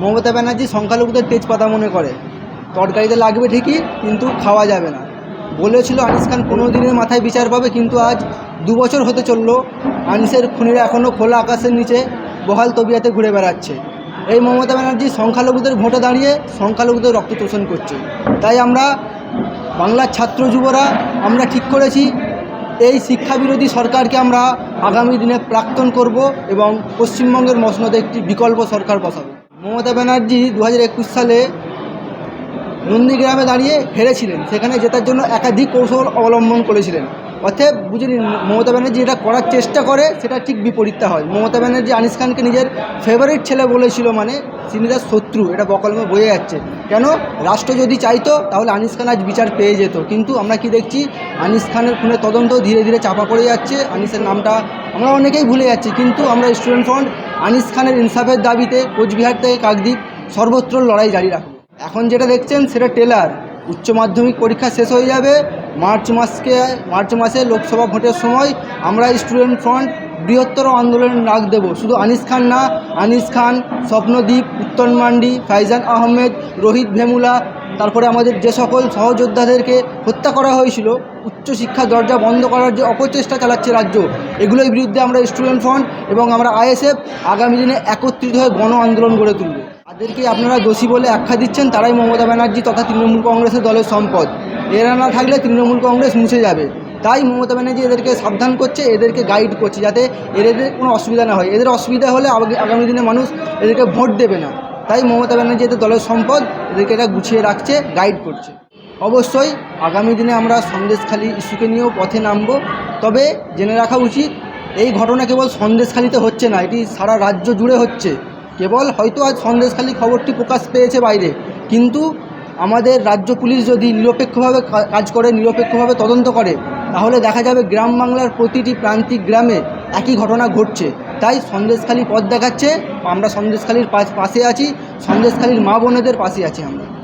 মমতা ব্যানার্জি সংখ্যালঘুদের তেজপাতা মনে করে। তরকারিতে লাগবে ঠিকই, কিন্তু খাওয়া যাবে না। বলেছিল আনিস খান, পনেরো দিনের মাথায় বিচার পাবে, কিন্তু আজ দু বছর হতে চলল। আনিসের খুনিরা এখনও খোলা আকাশের নিচে বহাল তবিয়াতে ঘুরে বেড়াচ্ছে। এই মমতা ব্যানার্জি সংখ্যালঘুদের ভোটে দাঁড়িয়ে সংখ্যালঘুদের রক্ত তোষণ করছে। তাই আমরা বাংলার ছাত্র যুবরা, আমরা ঠিক করেছি। এই শিক্ষাবিরোধী সরকারকে আমরা আগামী দিনে প্রাক্তন করব এবং পশ্চিমবঙ্গের মসনদে একটি বিকল্প সরকার বসাবো। মমতা ব্যানার্জি দু একুশ সালে নন্দীগ্রামে দাঁড়িয়ে হেরেছিলেন। সেখানে জেতার জন্য একাধিক কৌশল অবলম্বন করেছিলেন। অতএব বুঝে নিন, মমতা ব্যানার্জি এটা করার চেষ্টা করে, সেটা ঠিক বিপরীতটা হয়। মমতা ব্যানার্জি আনিস খানকে নিজের ফেভারিট ছেলে বলেছিল মানে তিনি তার শত্রু, এটা বকলমে বয়ে যাচ্ছে। কেন? রাষ্ট্র যদি চাইতো, তাহলে আনিস খান আজ বিচার পেয়ে যেত। কিন্তু আমরা কি দেখছি? আনিস খানের খুনের তদন্ত ধীরে ধীরে চাপা পড়ে যাচ্ছে। আনিসের নামটা আমরা অনেকেই ভুলে যাচ্ছি। কিন্তু আমরা স্টুডেন্ট ফ্রন্ট আনিস খানের ইনসাফের দাবিতে কোচবিহার থেকে কাকদ্বীপ সর্বত্র লড়াই জারি রাখব এখন যেটা দেখছেন, সেটা টেলার উচ্চ মাধ্যমিক পরীক্ষা শেষ হয়ে যাবে। মার্চ মাসকে, মার্চ মাসে লোকসভা ভোটের সময় আমরা স্টুডেন্ট ফ্রন্ট বৃহত্তর আন্দোলনের ডাক দেব। শুধু আনিস খান না, আনিস খান স্বপ্নদ্বীপ উত্তন মান্ডি, ফাইজান আহমেদ, রোহিত ভেমুলা তারপরে আমাদের যে সকল সহযোদ্ধাদেরকে হত্যা করা হয়েছিল, উচ্চশিক্ষা দরজা বন্ধ করার যে অপচেষ্টা চালাচ্ছে রাজ্য, এগুলোর বিরুদ্ধে আমরা স্টুডেন্ট ফ্রন্ট এবং আমরা আইএসএফ আগামী দিনে একত্রিত হয়ে গণ আন্দোলন গড়ে তুলব। তাদেরকে আপনারা দোষী বলে আখ্যা দিচ্ছেন, তারাই মমতা ব্যানার্জি তথা তৃণমূল কংগ্রেসের দলের সম্পদ। এরা না থাকলে তৃণমূল কংগ্রেস মুছে যাবে। তাই মমতা ব্যানার্জি এদেরকে সাবধান করছে, এদেরকে গাইড করছে যাতে এদের কোনো অসুবিধা না হয়। এদের অসুবিধা হলে আগামী- দিনে মানুষ এদেরকে ভোট দেবে না। তাই মমতা ব্যানার্জি এদের দলের সম্পদ এদেরকে এটা গুছিয়ে রাখছে গাইড করছে। অবশ্যই আগামী দিনে আমরা সন্দেশখালী ইস্যুকে নিয়েও পথে নামব। তবে জেনে রাখা উচিত, এই ঘটনা কেবল সন্দেশখালীতে হচ্ছে না, এটি সারা রাজ্য জুড়ে হচ্ছে। কেবল হয়তো আজ সন্দেশখালী খবরটি প্রকাশ পেয়েছে বাইরে, কিন্তু আমাদের রাজ্য পুলিশ যদি নিরপেক্ষভাবে কাজ করে, নিরপেক্ষভাবে তদন্ত করে, তাহলে দেখা যাবে গ্রাম বাংলার প্রতিটি প্রান্তিক গ্রামে একই ঘটনা ঘটছে। তাই সন্দেশখালী পথ দেখাচ্ছে। আমরা সন্দেশখালীর পাশ- আছি। সন্দেশখালীর মা বোনেদের পাশে আছি আমরা।